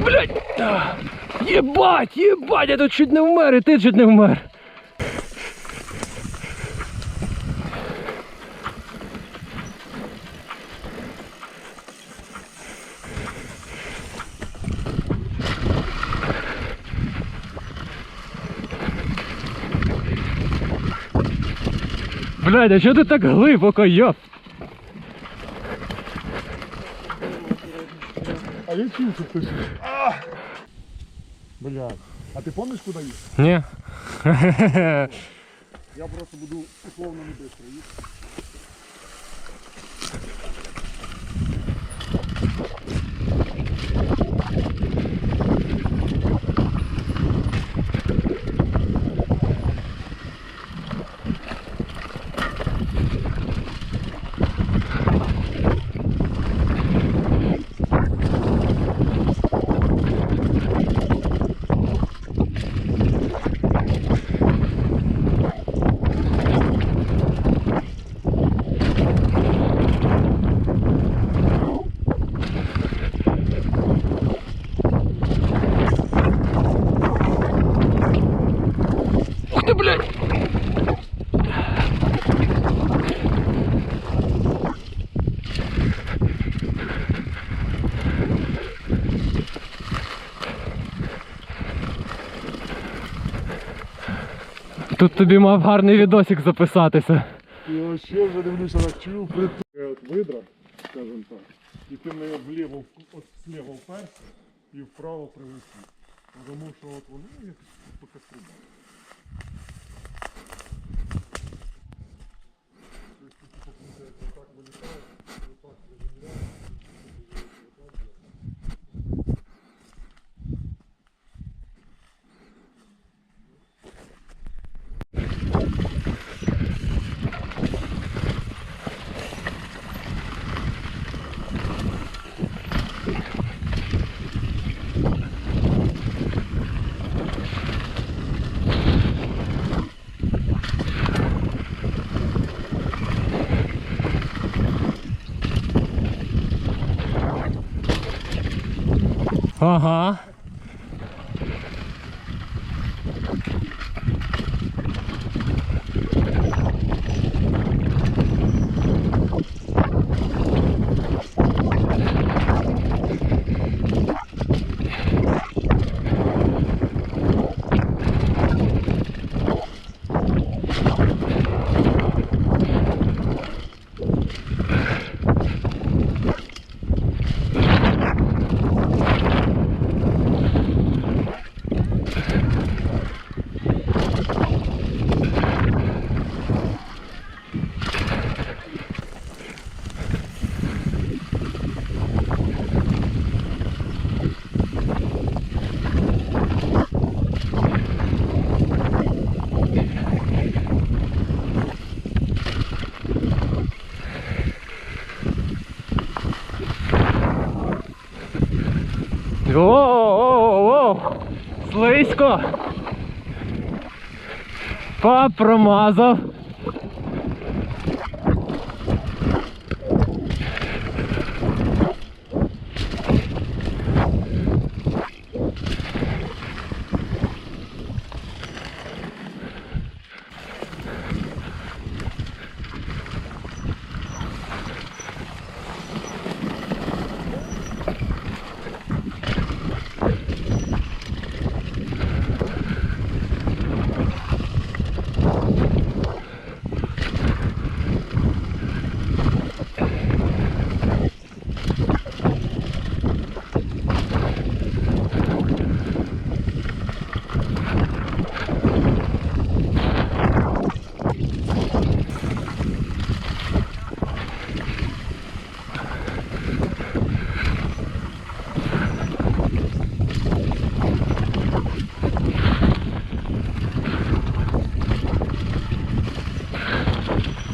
Ти, блядь! А, Єбать, єбать, я тут чуть не вмер, і ти чуть не вмер. Блядь, а чого ти так глибоко, йоп? А я чую, що хтось. А! Блядь. А ти пам'ятаєш, куди їх? Ні. Я просто буду условно не быстро їхати. Тут тобі мав гарний відосик записатися. Я ще вже дивлюся на чую. От видра, скажімо так. І ти мене вліво, от сліво вперся і вправо привести. Тому що от вони як поки стрибають. Uh-huh. О-о-о-о! Слизько! Пап промазав.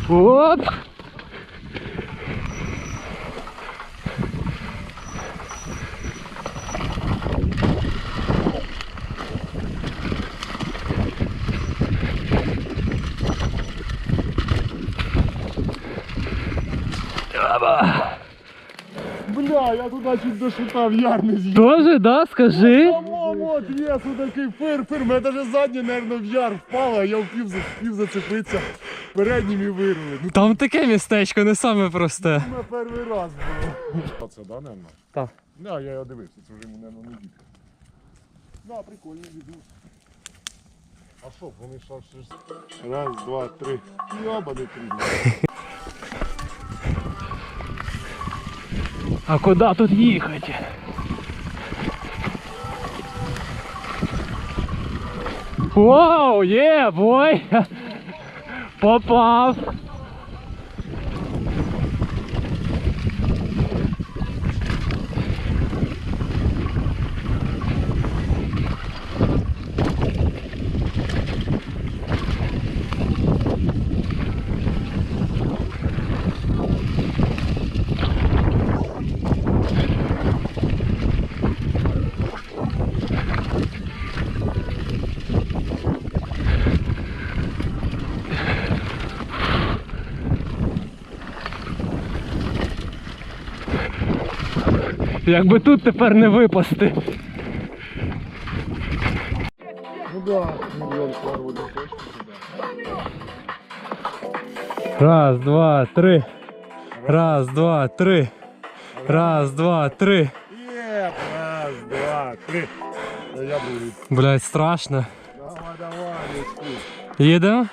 Оп! Бля, я туди чуть до шута в яр не з'їв. Тоже, да, скажи? Мам, от є, тут такий фир-фир, мене навіть заднє, мабуть, в яр впало, а я впів, за- впів зацепитися переднім і вирвали. Ну Там таке містечко, не саме просте. на перший раз було. Це, да, мабуть? Так. Да, я його дивився, це вже йому, мабуть, не діти. Да, прикольний відос. А що, вони що ще ж... Раз, два, три. Йобаний три. А куда тут їхати? Вау, є, бой! Pop off! Якби тут тепер не випасти. Ну да, мільйон пар буде. Раз, два, три. Раз, два, три. Раз, два, три. Є, раз, два, три. Я. Блять, страшно. Давай, давай. Їдемо?